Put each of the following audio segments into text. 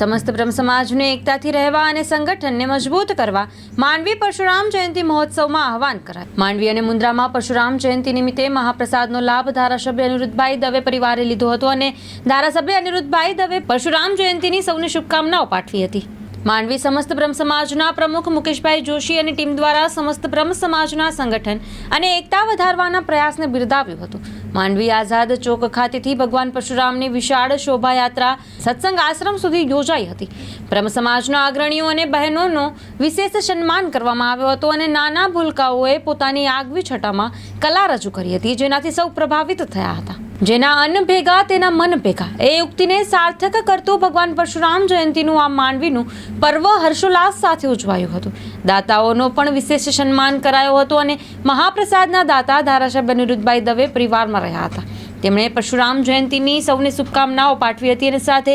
સમસ્ત બ્રહ્મ સમાજને એકતાથી રહેવા અને સંગઠનને મજબૂત કરવા માંડવી પરશુરામ જયંતિ મહોત્સવમાં આહવાન કરાય. માંડવી અને મુન્દ્રામાં પરશુરામ જયંતિ નિમિત્તે મહાપ્રસાદનો લાભ ધારાસભ્ય અનિરુદ્ધભાઈ દવે પરિવારે લીધો હતો અને ધારાસભ્ય અનિરુદ્ધભાઈ દવે પરશુરામ જયંતિની સૌને શુભકામનાઓ પાઠવી હતી. માંડવી સમસ્ત બ્રહ્મ સમાજના પ્રમુખ મુકેશભાઈ જોશી અને ટીમ દ્વારા સમસ્ત બ્રહ્મ સમાજના સંગઠન અને એકતા વધારવાના પ્રયાસને બિરદાવ્યું હતું. માંડવી આઝાદ ચોક ખાતેથી ભગવાન પરશુરામની વિશાળ શોભાયાત્રા સત્સંગ આશ્રમ સુધી યોજાઈ હતી. બ્રહ્મ સમાજના અગ્રણીઓ અને બહેનોનો વિશેષ સન્માન કરવામાં આવ્યો હતો અને નાના ભૂલકાઓએ પોતાની આગવી છટામાં કલા રજૂ કરી હતી, જેનાથી સૌ પ્રભાવિત થયા હતા. જેના અન્ન ભેગા, તેના મન ભેગા. એ ઉક્તિને સાર્થક કરતું ભગવાન પરશુરામ જયંતિનું આ માંડવીનું પર્વ હર્ષોલ્લાસ સાથે ઉજવાયું હતું. દાતાઓનો પણ વિશેષ સન્માન કરાયો હતો અને મહાપ્રસાદના દાતા ધારાસભ્ય નિરુદ્ધભાઈ દવે પરિવારમાં રહ્યા હતા. તેમણે પરશુરામ જયંતિની સૌને શુભકામનાઓ પાઠવી હતી અને સાથે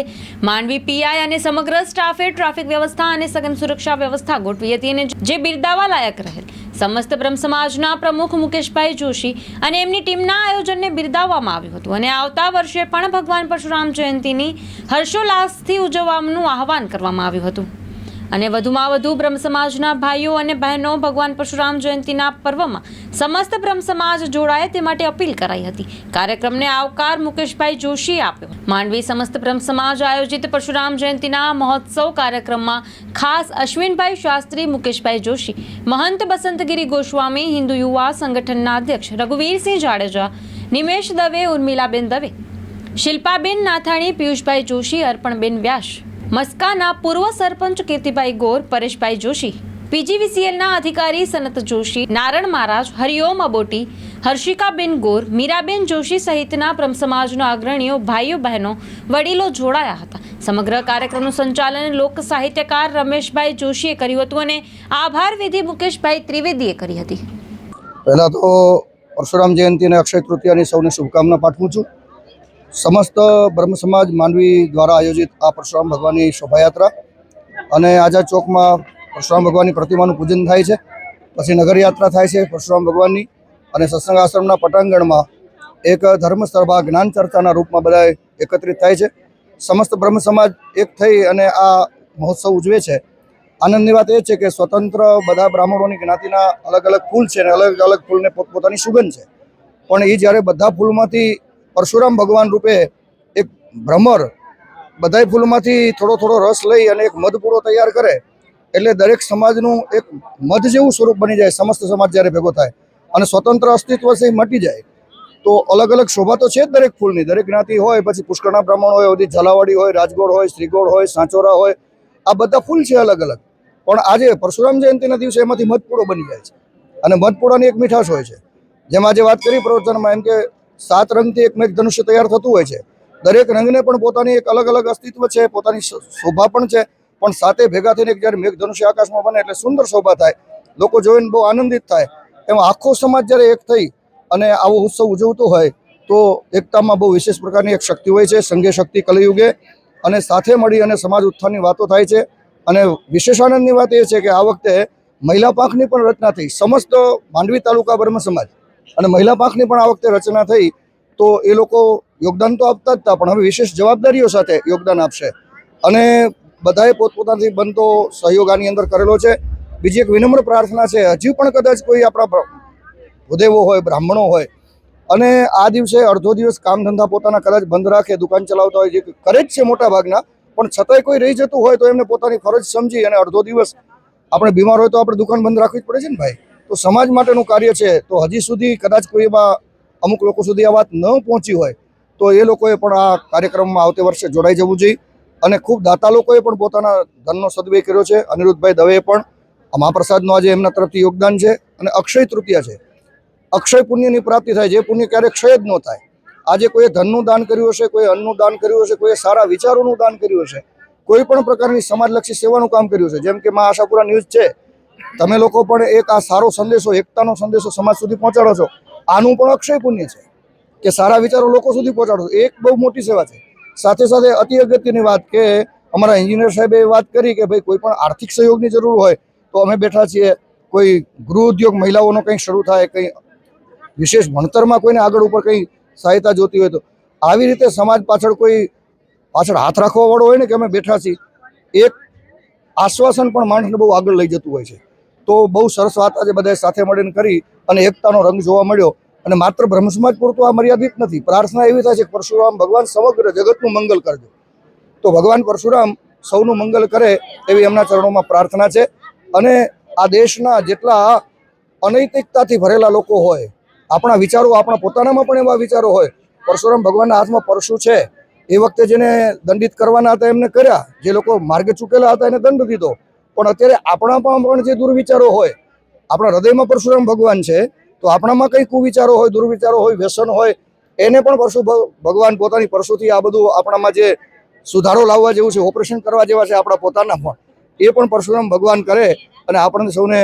માંડવી પીઆઈ અને સમગ્ર સ્ટાફે ટ્રાફિક વ્યવસ્થા અને સઘન સુરક્ષા વ્યવસ્થા ગોઠવી હતી અને જે બિરદાવા લાયક રહેલ. સમસ્ત બ્રહ્મ સમાજના પ્રમુખ મુકેશભાઈ જોશી અને એમની ટીમના આયોજનને બિરદાવવામાં આવ્યું હતું અને આવતા વર્ષે પણ ભગવાન પરશુરામ જયંતિની હર્ષોલ્લાસથી ઉજવવાનું આહવાન કરવામાં આવ્યું હતું. અને વધુમાં વધુ બ્રહ્મ સમાજના ભાઈઓ અને બહેનો ભગવાન પરશુરામ જયંતિના પર્વમાં સમસ્ત બ્રહ્મ સમાજ જોડાય તે માટે અપીલ કરાઈ હતી. કાર્યક્રમને આવકાર મુકેશભાઈ જોશીએ આપ્યો. માંડવી સમસ્ત બ્રહ્મ સમાજ આયોજિત પરશુરામ જયંતિના મહોત્સવ કાર્યક્રમમાં ખાસ અશ્વિનભાઈ શાસ્ત્રી, મુકેશભાઈ જોશી, મહંત બસંતગીરી ગોસ્વામી, હિન્દુ યુવા સંગઠનના અધ્યક્ષ રઘુવીરસિંહ જાડેજા, નિમેશ દવે, ઉર્મિલાબેન દવે, શિલ્પાબેન નાથાણી, પિયુષભાઈ જોશી, અર્પણબેન વ્યાસ મસ્કાના પૂર્વ સરપંચ કીર્તિભાઈ ગોર, પરેશભાઈ જોશી, પીજીવીસીએલના અધિકારી સનત જોશી, નારણ મહારાજ, હરિઓમ અબોટી, હર્ષિકાબેન ગોર, મીરાબેન જોશી સહિતના બ્રહ્મ સમાજના અગ્રણીઓ, ભાઈઓ, બહેનો, વડીલો જોડાયા હતા. સમગ્ર કાર્યક્રમનું સંચાલન લોક સાહિત્યકાર રમેશભાઈ જોશીએ કર્યું હતું અને આભાર વિધિ મુકેશભાઈ ત્રિવેદીએ કરી હતી. પહેલાં તો પરશુરામ જયંતિ અને અક્ષય તૃતીયાની સૌને શુભકામના પાઠવું છું. સમસ્ત બ્રહ્મ સમાજ માંડવી દ્વારા આયોજિત આ પરશુરામ ભગવાનની શોભાયાત્રા અને આઝાદ ચોકમાં પરશુરામ ભગવાનની પ્રતિમાનું પૂજન થાય છે. પછી નગરયાત્રા થાય છે પરશુરામ ભગવાનની અને સત્સંગ આશ્રમના પટાંગણમાં એક ધર્મસભા જ્ઞાન ચર્ચાના રૂપમાં બધા એકત્રિત થાય છે. સમસ્ત બ્રહ્મ સમાજ એક થઈ અને આ મહોત્સવ ઉજવે છે. આનંદની વાત એ છે કે સ્વતંત્ર બધા બ્રાહ્મણોની જ્ઞાતિના અલગ અલગ ફૂલ છે અને અલગ અલગ ફૂલને પોતપોતાની સુગંધ છે. પણ એ જ્યારે બધા ફૂલમાંથી પરશુરામ ભગવાન રૂપે એક ભ્રમર બધાય ફૂલમાંથી થોડો થોડો રસ લઈ અને એક મધપૂરો તૈયાર કરે, એટલે દરેક સમાજનું એક મધ જેવું સ્વરૂપ બની જાય, સમસ્ત સમાજ જ્યારે ભેગો થાય અને સ્વતંત્ર અસ્તિત્વ છે એ મટી જાય. તો અલગ અલગ શોભા તો છે જ દરેક ફૂલની, દરેક જ્ઞાતિ હોય, પછી પુષ્કળના બ્રાહ્મણ હોય, બધી ઝાલાવાડી હોય, રાજગોળ હોય, શ્રીગોળ હોય, સાંચોરા હોય, આ બધા ફૂલ છે અલગ અલગ. પણ આજે પરશુરામ જયંતિના દિવસે એમાંથી મધપૂડો બની જાય છે. અને મધપૂડાની એક મીઠાશ હોય છે. જેમાં આજે વાત કરી પ્રવચનમાં, એમ કે સાત રંગથી એક મેઘ ધનુષ્ય તૈયાર થતું હોય છે. દરેક રંગને પણ પોતાની એક અલગ અલગ અસ્તિત્વ છે, પોતાની શોભા પણ છે. પણ સાથે ભેગા થઈને જ્યારે મેઘ ધનુષ્ય આકાશમાં બને એટલે સુંદર શોભા થાય. લોકો જોઈને બહુ આનંદિત થાય. એમાં આખો સમાજ જ્યારે એક થઈ અને આવો ઉત્સવ ઉજવતો હોય, તો એકતામાં બહુ વિશેષ પ્રકારની એક શક્તિ હોય છે, સંઘે શક્તિ કલયુગે. અને સાથે મળી અને સમાજ ઉત્થાનની વાતો થાય છે. અને વિશેષ આનંદની વાત એ છે કે આ વખતે મહિલા પાંખની પણ રચના થઈ. સમસ્ત માંડવી તાલુકા બ્રહ્મ સમાજ અને મહિલા પાંખની પણ આ વખતે રચના થઈ, તો એ લોકો યોગદાન તો આપતા જ હતા, પણ હવે વિશેષ જવાબદારીઓ સાથે યોગદાન આપશે. અને બધાએ પોતપોતાથી બનતો સહયોગ આની અંદર કરેલો છે. બીજી એક વિનમ્ર પ્રાર્થના છે, હજી પણ કદાચ કોઈ આપણા ભૂદેવો હોય, બ્રાહ્મણો હોય, અને આ દિવસે અડધો દિવસ કામ ધંધા પોતાના કદાચ બંધ રાખે, દુકાન ચલાવતા હોય, જે કરે જ છે મોટા ભાગના, પણ છતાંય કોઈ રહી જતું હોય તો એમને પોતાની ફરજ સમજી અને અડધો દિવસ આપણે બીમાર હોય તો આપણે દુકાન બંધ રાખવી જ પડે છે ને ભાઈ? તો સમાજ માટેનું કાર્ય છે, તો હજી સુધી કદાચ કોઈ એવા અમુક લોકો સુધી આ વાત ન પહોંચી હોય, તો એ લોકોએ પણ આ કાર્યક્રમમાં આવતી વર્ષે જોડાઈ જવું જોઈએ. અને ખૂબ દાતા લોકોએ પણ પોતાના ધનનો સદવ્યય કર્યો છે. અનિરુદ્ધભાઈ દવેએ પણ મહાપ્રસાદનું આજે એમના તરફથી યોગદાન છે અને અક્ષય તૃતીયા છે. અક્ષય પુણ્યની પ્રાપ્તિ થાય, જે પુણ્ય ક્યારેક ક્ષય જ ન થાય. આજે કોઈએ ધનનું દાન કર્યું હશે, કોઈએ અન્નનું દાન કર્યું હશે, કોઈએ સારા વિચારોનું દાન કર્યું હશે, કોઈ પણ પ્રકારની સમાજલક્ષી સેવાનું કામ કર્યું છે જેમ કે મા આશાપુરા ન્યૂઝ છે તમે લોકો પણ એક આ સારો સંદેશો, એકતાનો સંદેશો સમાજ સુધી પહોંચાડો છો. આનું પણ અક્ષય પુણ્ય છે કે સારા વિચારો લોકો સુધી પહોંચાડો એક બહુ મોટી સેવા છે. સાથે સાથે અતિ અગત્યની વાત કે અમારા એન્જિનિયર સાહેબે વાત કરી કે ભાઈ કોઈ પણ આર્થિક સહયોગની જરૂર હોય તો અમે બેઠા છીએ. કોઈ ગૃહ ઉદ્યોગ મહિલાઓનો કંઈ શરૂ થાય, કંઈ વિશેષ ભણતરમાં કોઈને આગળ ઉપર કંઈ સહાયતા જોતી હોય તો આવી રીતે સમાજ પાછળ કોઈ પાછળ હાથ રાખવાવાળો હોય ને કે અમે બેઠા છીએ, એક આશ્વાસન પણ માણસને બહુ આગળ લઈ જતું હોય છે. તો બહુ સરસ વાત આજે બધાએ સાથે મળીને કરી અને એકતાનો રંગ જોવા મળ્યો. અને માત્ર બ્રહ્મસમાજ પૂરતું આ મર્યાદિત નથી. પ્રાર્થના એવી થાય છે પરશુરામ ભગવાન સમગ્ર જગતનું મંગલ કરજો. તો ભગવાન પરશુરામ સૌનું મંગલ કરે એવી એમના ચરણોમાં પ્રાર્થના છે. અને આ દેશના જેટલા અનૈતિકતાથી ભરેલા લોકો હોય, આપણા વિચારો આપણા પોતાનામાં પણ એવા વિચારો હોય, પરશુરામ ભગવાનના હાથમાં પરશુ છે. એ વખતે જેને દંડિત કરવાના હતા એમને કર્યા. જે લોકો માર્ગે ચૂકેલા હતા એને દંડ દીધો. પણ અત્યારે આપણામાં પણ જે દુર્વિચારો હોય, આપણા હૃદયમાં પરશુરામ ભગવાન છે, તો આપણામાં કંઈ કુવિચારો હોય, દુર્વિચારો હોય, વ્યસન હોય, એને પણ પરશુ ભગવાન પોતાની પરશુથી આ બધું આપણામાં જે સુધારો લાવવા જેવું છે, ઓપરેશન કરવા જેવા છે આપણા પોતાના પણ, એ પણ પરશુરામ ભગવાન કરે અને આપણને સૌને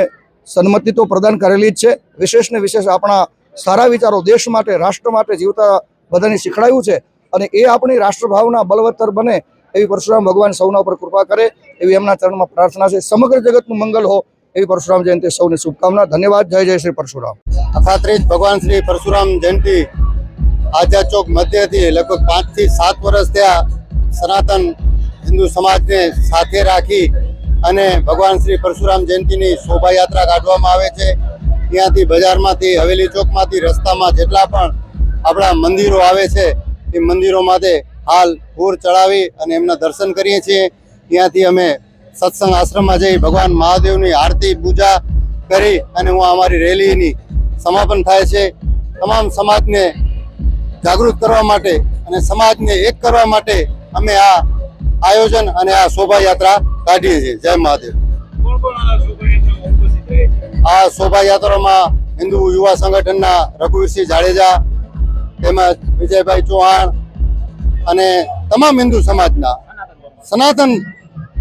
સન્મતિ તો પ્રદાન કરેલી જ છે. વિશેષ ને વિશેષ આપણા સારા વિચારો દેશ માટે, રાષ્ટ્ર માટે જીવતા બધાને શીખડાયું છે અને એ આપણી રાષ્ટ્રભાવના બલવત્તર બને એવી પરશુરામ ભગવાન સૌના ઉપર કૃપા કરે, એવી એમના ચરણમાં પ્રાર્થના છે. સમગ્ર જગતનું મંગલ હો, એવી પરશુરામ જયંતિ સૌને શુભકામના. ધન્યવાદ, જય જય શ્રી પરશુરામ. અખાત્રીજ ભગવાન શ્રી પરશુરામ જયંતિ આઝાદ ચોક મધ્યથી લગભગ પાંચથી સાત વર્ષ ત્યાં સનાતન હિન્દુ સમાજને સાથે રાખી અને ભગવાન શ્રી પરશુરામ જયંતિની શોભાયાત્રા કાઢવામાં આવે છે. ત્યાંથી બજારમાંથી, હવેલી ચોકમાંથી, રસ્તામાં જેટલા પણ આપણા મંદિરો આવે છે, એ મંદિરોમાંથી હાલ પૂર ચડાવી અને એમના દર્શન કરીએ છીએ. ત્યાંથી અમે સત્સંગ આશ્રમમાં જઈ ભગવાન મહાદેવની આરતી, પૂજા કરી અને હું અમારી રેલીની સમાપન થાય છે. તમામ સમાજને જાગૃત કરવા માટે અને સમાજને એક કરવા માટે અમે આ આયોજન અને આ શોભાયાત્રા કાઢીએ છીએ. જય મહાદેવ. આ શોભાયાત્રામાં હિન્દુ યુવા સંગઠનના રઘુવીરસિંહ જાડેજા તેમજ વિજયભાઈ ચૌહાણ અને તમામ હિન્દુ સમાજના સનાતન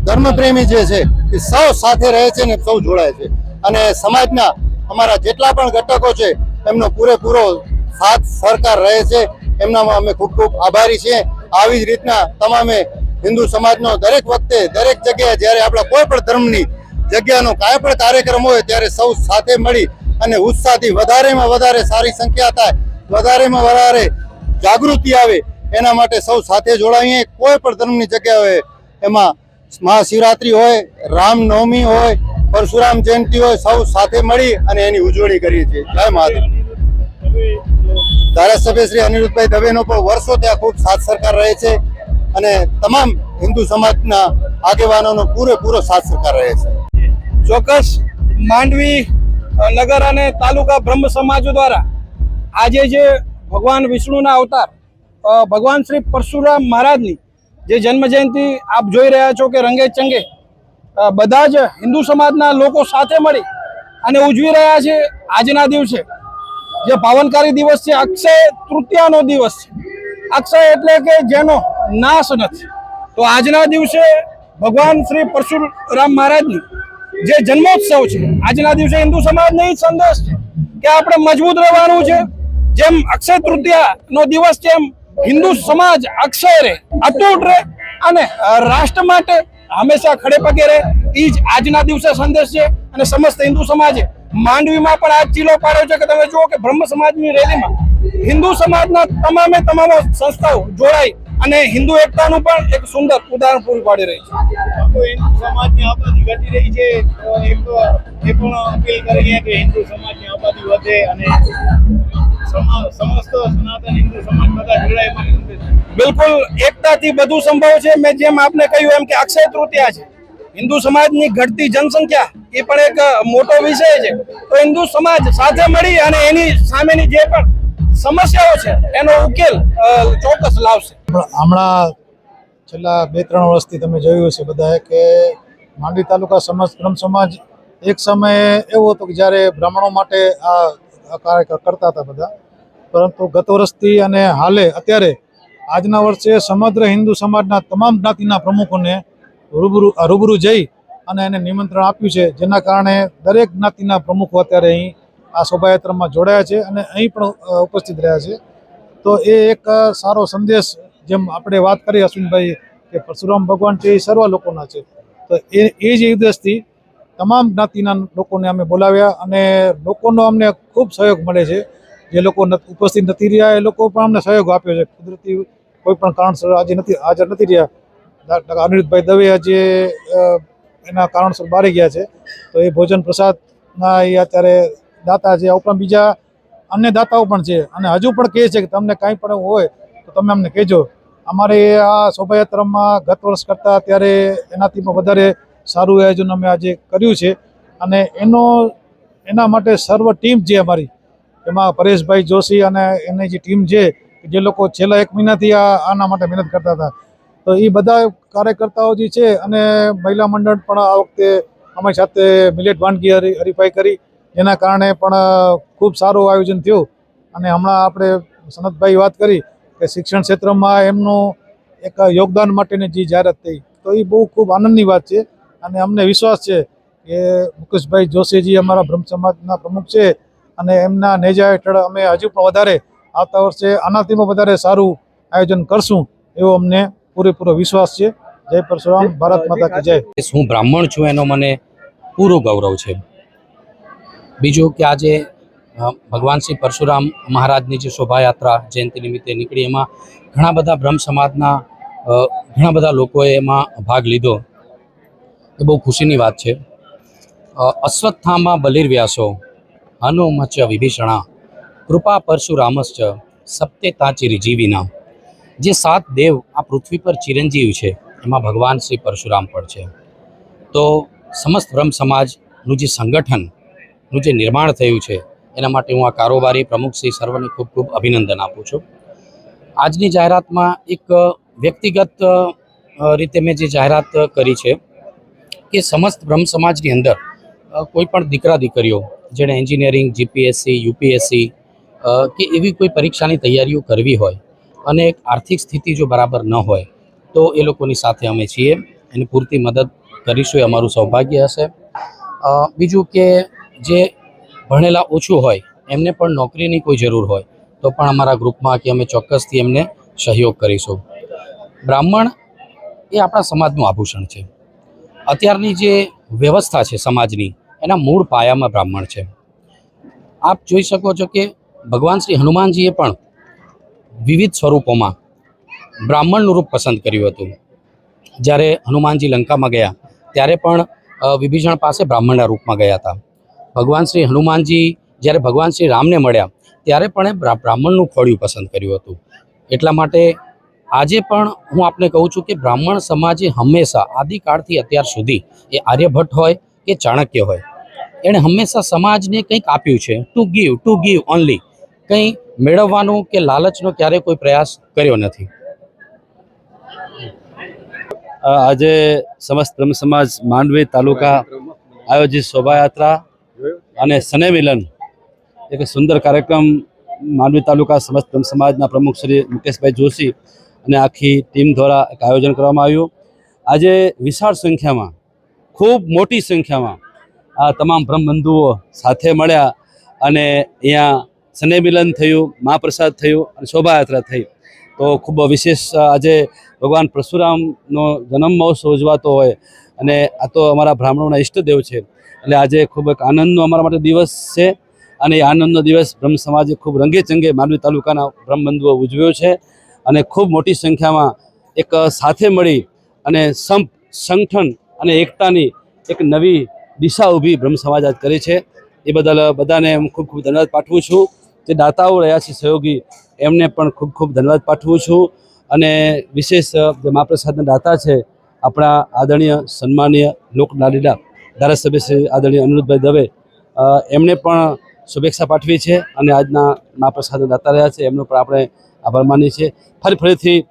ધર્મપ્રેમી જે છે, એ સૌ સાથે રહે છે ને સૌ જોડાય છે. અને સમાજના અમારા જેટલા પણ ઘટકો છે, એમનો પૂરેપૂરો સાથ સરકાર રહે છે. એમનામાં અમે ખૂબ ખૂબ આભારી છીએ. આવી જ રીતના તમામે હિન્દુ સમાજનો દરેક વખતે, દરેક જગ્યાએ જ્યારે આપણા કોઈ પણ ધર્મની જગ્યાનો કાંઈ પણ કાર્યક્રમ હોય ત્યારે સૌ સાથે મળી અને ઉત્સાહથી વધારેમાં વધારે સારી સંખ્યા થાય, વધારેમાં વધારે જાગૃતિ આવે એના માટે સૌ સાથે જોડાઈએ. કોઈ પણ ધર્મની જગ્યા હોય, એમાં મહાશિવરાત્રી હોય, રામનવમી હોય, પરશુરામ જયંતિ હોય, સૌ સાથે મળી અને એની ઉજવણી કરીએ છીએ. જય મહાદેવ. ધારાસભ્ય શ્રી અનિરુદ્ધભાઈ દવેનો પણ વર્ષો ત્યાં ખૂબ સાથ સરકાર રહે છે અને તમામ હિન્દુ સમાજના આગેવાનોનો પૂરેપૂરો સાથ સરકાર રહે છે. ચોક્કસ માંડવી નગર અને તાલુકા બ્રહ્મ સમાજો દ્વારા આજે જે ભગવાન વિષ્ણુના અવતાર ભગવાન શ્રી પરશુરામ મહારાજની જે જન્મ જયંતિ આપ જોઈ રહ્યા છો કે રંગે ચંગે બધા જ હિન્દુ સમાજના લોકો સાથે મળી અને ઉજવી રહ્યા છે આજના દિવસે, જે પાવનકારી દિવસ છે, અક્ષય તૃતીયાનો દિવસ છે. અક્ષય એટલે કે જેનો નાશ નથી. તો આજના દિવસે ભગવાન શ્રી પરશુરામ મહારાજની જે જન્મોત્સવ છે, આજના દિવસે હિન્દુ સમાજને એ સંદેશ છે કે આપણે મજબૂત રહેવાનું છે. જેમ અક્ષય તૃતીયાનો દિવસ છે, એમ હિન્દુ સમાજ અક્ષય રહે અતૂટ રહે અને રાષ્ટ્ર માટે હંમેશા ખડે પગે રહે. એ જ આજના દિવસે સંદેશ છે અને સમસ્ત હિન્દુ સમાજે માંડવીમાં પણ આ ચીલો પાડ્યો છે કે તમે જુઓ કે બ્રહ્મ સમાજની રેલીમાં હિન્દુ સમાજના તમામે તમામ સંસ્થાઓ જોડાઈ અને હિન્દુ એકતાનું પણ એક સુંદર ઉદાહરણ પૂરું પાડી રહી છે. હિન્દુ સમાજની આબાદી ઘટી રહી છે. અને સમાજ. બિલકુલ એકતાથી બધું સંભવ છે. મેં જેમ આપને કહ્યું એમ કે અક્ષય તૃતીયા છે. હિન્દુ સમાજની ઘટતી જનસંખ્યા એ પણ એક મોટો વિષય છે. તો હિન્દુ સમાજ સાથે મળી અને એની સામેની જે પણ સમસ્યાઓ છે, એનો ઉકેલ ચોક્કસ લાવશે. હમણાં- છેલ્લા બે ત્રણ વર્ષથી તમે જોયું હશે બધાએ કે માંડવી તાલુકા સમસ્ત બ્રહ્મ સમાજ એક સમયે એવો હતો કે જ્યારે બ્રાહ્મણો માટે આ કરતા હતા બધા. પરંતુ ગત વર્ષથી અને હાલે અત્યારે આજના વર્ષે સમગ્ર હિન્દુ સમાજના તમામ જ્ઞાતિના પ્રમુખોને રૂબરૂ રૂબરૂ જઈ અને એને નિમંત્રણ આપ્યું છે. જેના કારણે દરેક જ્ઞાતિના પ્રમુખો અત્યારે અહીં આ શોભાયાત્રામાં જોડાયા છે અને અહીં પણ ઉપસ્થિત રહ્યા છે. તો એ એક સારો સંદેશ જેમ આપણે વાત કરી અશ્વિનભાઈ કે પરશુરામ ભગવાન છે એ સર્વ લોકોના છે. તો એ એ જ ઉદ્દેશથી તમામ જ્ઞાતિના લોકોને અમે બોલાવ્યા અને લોકોનો અમને ખૂબ સહયોગ મળે છે. જે લોકો ઉપસ્થિત નથી રહ્યા, એ લોકો પણ અમને સહયોગ આપ્યો છે. કુદરતી કોઈ પણ કારણસર આજે નથી, હાજર નથી રહ્યા. અનિરુદ્ધભાઈ દવે આજે એના કારણસર બારી ગયા છે. તો એ ભોજન પ્રસાદના એ અત્યારે દાતા છે. ઉપરાંત બીજા અન્ય દાતાઓ પણ છે. અને હજુ પણ કહે છે કે તમને કાંઈ પણ હોય તો તમે અમને કહેજો. અમારે આ શોભાયાત્રામાં ગત વર્ષ કરતાં અત્યારે એનાથી પણ વધારે સારું આયોજન અમે આજે કર્યું છે. અને એનો, એના માટે સર્વ ટીમ છે અમારી, એમાં પરેશભાઈ જોશી અને એની જે ટીમ છે જે લોકો છેલ્લા એક મહિનાથી આ, આના માટે મહેનત કરતા હતા. તો એ બધા કાર્યકર્તાઓ જે છે અને મહિલા મંડળ પણ આ વખતે અમારી સાથે મિલેટ વાનગી હરી, હરીફાઈ કરી. જેના કારણે પણ ખૂબ સારું આયોજન થયું. અને હમણાં આપણે સનતભાઈ વાત કરી કે શિક્ષણ ક્ષેત્રમાં એમનું એક યોગદાન માટેની જે જાહેરાત થઈ. તો એ બહુ ખૂબ આનંદની વાત છે. અને અમને વિશ્વાસ છે કે મુકેશભાઈ જોશીજી અમારા બ્રહ્મ સમાજના પ્રમુખ છે અને એમના નેજા હેઠળ અમે હજુ પણ વધારે આવતા વર્ષે આનાથી પણ વધારે સારું આયોજન કરશું એવો અમને પૂરેપૂરો વિશ્વાસ છે. જય પરશુરામ, ભારત માતા કી જય. હું બ્રાહ્મણ છું એનો મને પૂરો ગૌરવ છે. બીજું કે આજે ભગવાન શ્રી પરશુરામ મહારાજની જે શોભાયાત્રા જયંતિ નિમિત્તે નીકળી, એમાં ઘણા બધા બ્રહ્મ સમાજના ઘણા બધા લોકોએ એમાં ભાગ લીધો. એ બહુ ખુશીની વાત છે. અશ્વત્થામા બલિર્વ્યાસો હનુમચ વિભીષણા, કૃપા પરશુરામશ્ચ, સપ્તે તાચિરી જીવીના. જે સાત દેવ આ પૃથ્વી પર ચિરંજીવ છે, એમાં ભગવાન શ્રી પરશુરામ પણ છે. તો સમસ્ત બ્રહ્મ સમાજનું જે સંગઠનનું જે નિર્માણ થયું છે, એના માટે હું આ કારોબારી પ્રમુખ શ્રી સર્વને ખૂબ ખૂબ અભિનંદન આપું છું. આજની જાહેરાતમાં એક વ્યક્તિગત રીતે મેં જે જાહેરાત કરી છે કે સમસ્ત બ્રહ્મ સમાજની અંદર કોઈપણ કોઈ પણ દીકરા દીકરીઓ, જેણે એન્જિનિયરિંગ, જીપીએસસી, યુપીએસસી કે એવી કોઈ પરીક્ષાની તૈયારીઓ કરવી હોય અને એક આર્થિક સ્થિતિ જો બરાબર ન હોય, તો એ લોકોની સાથે અમે છીએ. એની પૂરતી મદદ કરીશું એ અમારું સૌભાગ્ય હશે. બીજું કે જે ભણેલા ઓછું હોય, એમને પણ નોકરીની કોઈ જરૂર હોય, તો પણ અમારા ગ્રુપમાં કે અમે ચોક્કસથી એમને સહયોગ કરીશું. બ્રાહ્મણ એ આપણા સમાજનું આભૂષણ છે. અત્યારની જે વ્યવસ્થા છે સમાજની, એના મૂળ પાયામાં બ્રાહ્મણ છે. આપ જોઈ શકો છો કે ભગવાન શ્રી હનુમાનજીએ પણ વિવિધ સ્વરૂપોમાં બ્રાહ્મણનું રૂપ પસંદ કર્યું હતું. જ્યારે હનુમાનજી લંકામાં ગયા, ત્યારે પણ વિભીષણ પાસે બ્રાહ્મણના રૂપમાં ગયા હતા. ભગવાન શ્રી હનુમાનજી, જ્યારે ભગવાન શ્રી રામને મળ્યા, ત્યારે પણ એ બ્રા- બ્રાહ્મણનું ખોળિયું પસંદ કર્યું હતું. એટલા માટે આજે પણ હું આપને કહું છું કે બ્રાહ્મણ સમાજે હંમેશા આદિકાળથી અત્યાર સુધી એ આર્યભટ્ટ હોય કે ચાણક્ય હોય. એણે હંમેશા સમાજને કંઈક આપ્યું છે to give to give only કંઈ મેળવવાનું કે લાલચનો ક્યારેય કોઈ પ્રયાસ કર્યો નથી. આજે સમસ્ત બ્રહ્મ સમાજ માંડવી તાલુકા આયોજિત શોભાયાત્રા અને સને મિલન એક સુંદર કાર્યક્રમ માંડવી તાલુકા સમસ્ત બ્રહ્મ સમાજના પ્રમુખ શ્રી મુકેશભાઈ જોશી અને આખી ટીમ દ્વારા એક આયોજન કરવામાં આવ્યું. આજે વિશાળ સંખ્યામાં, ખૂબ મોટી સંખ્યામાં આ તમામ બ્રહ્મબંધુઓ સાથે મળ્યા અને અહીંયા સને મિલન થયું, મહાપ્રસાદ થયું અને શોભાયાત્રા થઈ. તો ખૂબ વિશેષ આજે ભગવાન પરશુરામનો જન્મ મહોત્સવ ઉજવાતો હોય અને આ તો અમારા બ્રાહ્મણોના ઈષ્ટદેવ છે. એટલે આજે ખૂબ એક આનંદનો અમારા માટે દિવસ છે અને એ આનંદનો દિવસ બ્રહ્મ સમાજે ખૂબ રંગે ચંગે માંડવી તાલુકાના બ્રહ્મબંધુઓ ઉજવ્યો છે. અને ખૂબ મોટી સંખ્યામાં એક સાથે મળી અને સંપ, સંગઠન અને એકતાની એક નવી દિશા ઊભી બ્રહ્મ સમાજ આજ કરી છે. એ બદલ બધાને હું ખૂબ ખૂબ ધન્યવાદ પાઠવું છું. જે દાતાઓ રહ્યા છે સહયોગી, એમને પણ ખૂબ ખૂબ ધન્યવાદ પાઠવું છું. અને વિશેષ જે મહાપ્રસાદના દાતા છે, આપણા આદરણીય, સન્માનીય લોકલાડીલા ધારાસભ્ય શ્રી આદરણીય અનિરુદ્ધભાઈ દવે એમને પણ શુભેચ્છા પાઠવી છે. અને આજના મહાપ્રસાદના દાતા રહ્યા છે, એમનો પણ આપણે આભાર માની છે ફરી ફરીથી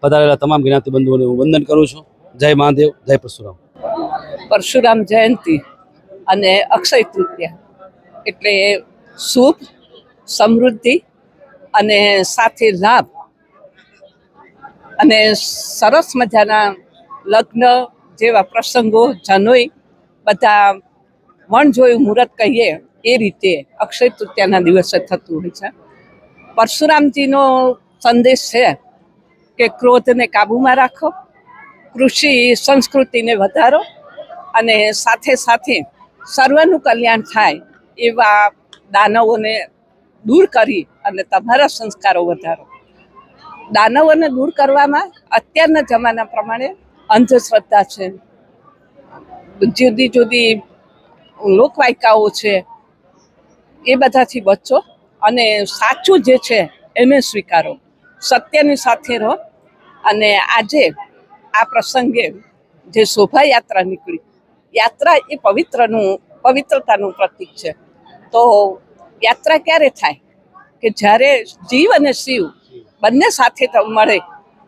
પધારેલા તમામ જ્ઞાતિ બંધુઓને હું વંદન કરું છું. જય મહાદેવ, જય પરશુરામ. પરશુરામ જયંતિ અને અક્ષય તૃતીયા. એટલે શુભ સમૃદ્ધિ અને સાથે લાભ. અને સરસ મજાના લગ્ન જેવા પ્રસંગો, જનોઈ, બધા વણ જોયું મુહૂર્ત કહીએ એ રીતે અક્ષય તૃતીયાના દિવસે થતું હોય છે. પરશુરામજીનો સંદેશ છે કે ક્રોધને કાબૂમાં રાખો, કૃષિ સંસ્કૃતિને વધારો અને સાથે સાથે સર્વનું કલ્યાણ થાય એવા દાનવોને દૂર કરી અને તમારા સંસ્કારો વધારો. દાનવોને દૂર કરવામાં અત્યારના જમાના પ્રમાણે અંધશ્રદ્ધા છે. જુદી જુદી લોકવાયકાઓ છે. એ બધાથી બચો. અને સાચું જે છે, એને સ્વીકારો. સત્યની સાથે રહો અને આજે આ પ્રસંગે જે શોભાયાત્રા નીકળી, યાત્રા એ પવિત્રનું, પવિત્રતાનું પ્રતીક છે. તો યાત્રા ક્યારે થાય? કે જ્યારે જીવ અને શિવ બંને સાથે મળે,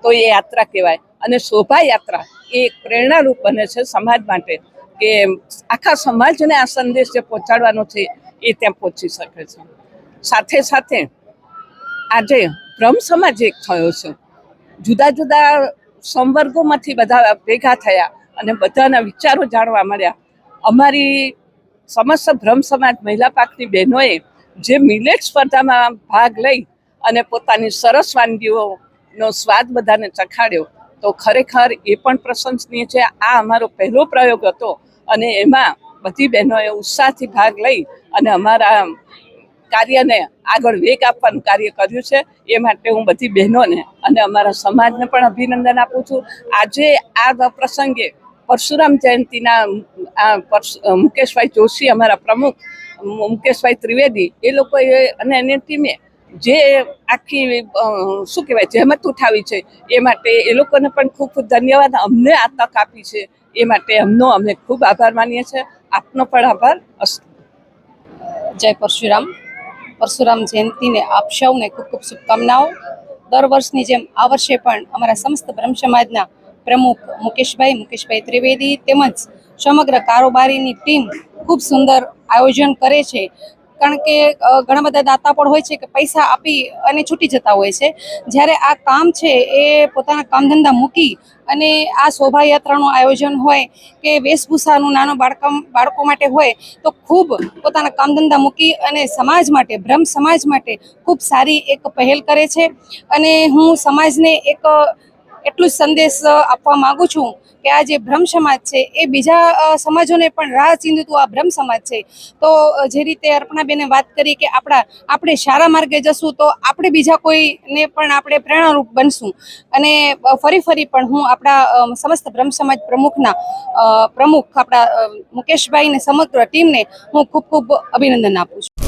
તો એ યાત્રા કહેવાય. અને શોભાયાત્રા એ એક પ્રેરણારૂપ બને છે સમાજ માટે, કે આખા સમાજને આ સંદેશ જે પહોંચાડવાનો છે, એ ત્યાં પહોંચી શકે છે. સાથે સાથે આજે બ્રહ્મ સમાજ એક થયો છે. જુદા જુદા સંવર્ગોમાંથી બધા ભેગા થયા અને બધાના વિચારો જાણવા મળ્યા. અમારી સમસ્ત બ્રહ્મ સમાજ મહિલા પાકની બહેનોએ જે મિલેટ સ્પર્ધામાં ભાગ લઈ અને પોતાની સરસ વાનગીઓનો સ્વાદ બધાને ચખાડ્યો, તો ખરેખર એ પણ પ્રશંસનીય છે. આ અમારો પહેલો પ્રયોગ હતો અને એમાં બધી બહેનોએ ઉત્સાહથી ભાગ લઈ અને અમારા કાર્યને આગળ વેગ આપવાનું કાર્ય કર્યું છે, એ માટે હું બધી બહેનોને અને અમારા સમાજને પણ અભિનંદન આપું છું. આજે આ પ્રસંગે પરશુરામ જયંતિના મુકેશભાઈ જોશી અમારા પ્રમુખ, મુકેશભાઈ ત્રિવેદી, એ લોકોએ અને એની ટીમે જે આખી શું કહેવાય, જહેમત ઉઠાવી છે, એ માટે એ લોકોને પણ ખૂબ ખૂબ ધન્યવાદ. અમને આ તક આપી છે, એ માટે એમનો અમે ખૂબ આભાર માનીએ છીએ. આપનો પણ આભાર. જય પરશુરામ. પરશુરામ જયંતિને આપ સૌને ખૂબ ખૂબ શુભકામનાઓ. દર વર્ષની જેમ આ વર્ષે પણ અમારા સમસ્ત બ્રહ્મ સમાજના પ્રમુખ મુકેશભાઈ મુકેશભાઈ ત્રિવેદી તેમજ સમગ્ર કારોબારીની ટીમ ખૂબ સુંદર આયોજન કરે છે. કારણ કે ઘણા બધા દાતા પણ હોય છે કે પૈસા આપી અને છૂટી જતા હોય છે. જ્યારે આ કામ છે એ પોતાના કામ ધંધા મૂકી અને આ શોભાયાત્રાનું આયોજન હોય કે વેશભૂષાનું નાનો બાળક બાળકો માટે હોય, તો ખૂબ પોતાના કામ ધંધા મૂકી અને સમાજ માટે, બ્રહ્મ સમાજ માટે ખૂબ સારી એક પહેલ કરે છે. અને હું સમાજને એક એટલું જ સંદેશ આપવા માંગુ છું કે આ જે બ્રહ્મ સમાજ છે, એ બીજા સમાજોને પણ રાહ ચીંધતું આ બ્રહ્મ સમાજ છે. તો જે રીતે અર્પણાબેને વાત કરી કે આપણા, આપણે સારા માર્ગે જશું તો આપણે બીજા કોઈને પણ આપણે પ્રેરણારૂપ બનશું. અને ફરી ફરી પણ હું આપણા સમસ્ત બ્રહ્મ સમાજ પ્રમુખના પ્રમુખ આપણા મુકેશભાઈને સમગ્ર ટીમને હું ખૂબ ખૂબ અભિનંદન આપું છું.